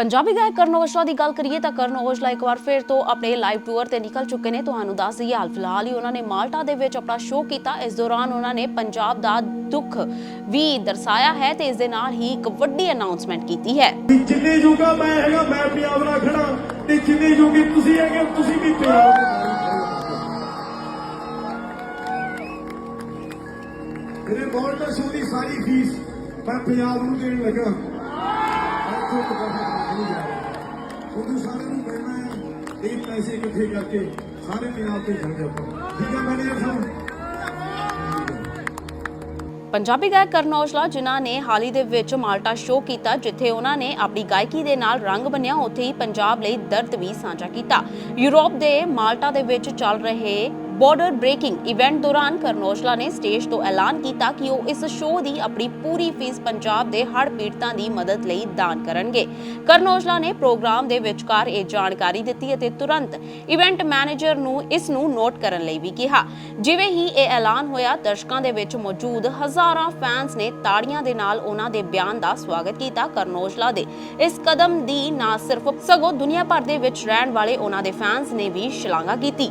ਪੰਜਾਬੀ ਗਾਇਕ ਕਰਨ ਔਜਲਾ ਦੀ ਗੱਲ ਕਰੀਏ ਤਾਂ ਕਰਨ ਔਜਲਾ ਇੱਕ ਵਾਰ ਫਿਰ ਤੋਂ ਆਪਣੇ ਲਾਈਵ ਟੂਰ ਤੇ ਨਿਕਲ ਚੁੱਕੇ ਨੇ। ਤੁਹਾਨੂੰ ਦੱਸ ਦਈਏ, ਹਾਲ ਫਿਲਹਾਲ ਹੀ ਉਹਨਾਂ ਨੇ ਮਾਲਟਾ ਦੇ ਵਿੱਚ ਆਪਣਾ ਸ਼ੋਅ ਕੀਤਾ। ਇਸ ਦੌਰਾਨ ਉਹਨਾਂ ਨੇ ਪੰਜਾਬ ਦਾ ਦੁੱਖ ਵੀ ਦਰਸਾਇਆ ਹੈ ਤੇ ਇਸ ਦੇ ਨਾਲ ਹੀ ਇੱਕ ਵੱਡੀ ਅਨਾਉਂਸਮੈਂਟ ਕੀਤੀ ਹੈ। ਵੀ ਜਿੰਨੇ ਮੈਂ ਹੈਗਾ, ਮੈਂ ਪੰਜਾਬ ਨਾਲ ਖੜਾ। ਤੇ ਜਿੰਨੇ ਜੋਗੇ ਤੁਸੀਂ ਹੈਗੇ, ਤੁਸੀਂ ਵੀ ਪੰਜਾਬ ਮੇਰੇ ਮੋਰਟਾ ਸ਼ੋ ਦੀ ਸਾਰੀ ਫੀਸ ਮੈਂ ਪੰਜਾਬ ਨੂੰ ਦੇਣ ਲੱਗਾ। ਇੱਥੋਂ ਤੋਂ ਪੈਸੇ ਨਹੀਂ ਜਾ ਰਿਹਾ ਉਦੋਂ ਸਾਰਿਆਂ ਨੂੰ ਕਹਿਣਾ ਹੈ ਇਹ ਪੈਸੇ ਇਕੱਠੇ ਕਰਕੇ ਸਾਰੇ ਪੰਜਾਬ ਤੇ ਜਾਂਦੇ ਆਪਾਂ ਠੀਕ ਹੈ ਮੈਨੇਜਰ ਸਾਹਿਬ ਪੰਜਾਬੀ ਗਾਇਕ ਕਰਨ ਔਜਲਾ, ਜਿਨ੍ਹਾਂ ਨੇ ਹਾਲ ਹੀ ਦੇ ਵਿੱਚ ਮਾਲਟਾ ਸ਼ੋਅ ਕੀਤਾ, ਜਿੱਥੇ ਉਹਨਾਂ ਨੇ ਆਪਣੀ ਗਾਇਕੀ ਦੇ ਨਾਲ ਰੰਗ ਬੰਨਿਆ, ਉੱਥੇ ਹੀ ਪੰਜਾਬ ਲਈ ਦਰਦ ਵੀ ਸਾਂਝਾ ਕੀਤਾ। ਯੂਰਪ ਦੇ ਮਾਲਟਾ ਦੇ ਵਿੱਚ ਚੱਲ ਰਹੇ ਬਾਰਡਰ ਬ੍ਰੇਕਿੰਗ ਇਵੈਂਟ ਦੌਰਾਨ ਕਰਨ ਔਜਲਾ ਨੇ ਸਟੇਜ ਤੋਂ ਐਲਾਨ ਕੀਤਾ ਕਿ ਉਹ ਇਸ ਸ਼ੋਅ ਦੀ ਆਪਣੀ ਪੂਰੀ ਫੀਸ ਪੰਜਾਬ ਦੇ ਹੜ੍ਹ ਪੀੜਤਾਂ ਦੀ ਮਦਦ ਲਈ ਦਾਨ ਕਰਨਗੇ। ਕਰਨ ਨੇ ਪ੍ਰੋਗਰਾਮ ਦੇ ਵਿਚਕਾਰ ਇਹ ਜਾਣਕਾਰੀ ਦਿੱਤੀ ਅਤੇ ਤੁਰੰਤ ਇਵੈਂਟ ਮੈਨੇਜਰ ਨੂੰ ਇਸ ਨੂੰ ਨੋਟ ਕਰਨ ਲਈ ਵੀ ਕਿਹਾ। ਜਿਵੇਂ ਹੀ ਇਹ ਐਲਾਨ ਹੋਇਆ, ਦਰਸ਼ਕਾਂ ਦੇ ਵਿੱਚ ਮੌਜੂਦ ਹਜ਼ਾਰਾਂ ਫੈਨਸ ਨੇ ਤਾੜੀਆਂ ਦੇ ਨਾਲ ਉਹਨਾਂ ਦੇ ਬਿਆਨ ਦਾ ਸਵਾਗਤ ਕੀਤਾ ਕਰਨ ਦੇ। ਇਸ ਕਦਮ ਦੀ ਨਾ ਸਿਰਫ ਸਗੋਂ ਦੁਨੀਆ ਭਰ ਦੇ ਵਿੱਚ ਰਹਿਣ ਵਾਲੇ ਉਹਨਾਂ ਦੇ ਫੈਨਸ ਨੇ ਵੀ ਸ਼ਲਾਘਾ ਕੀਤੀ।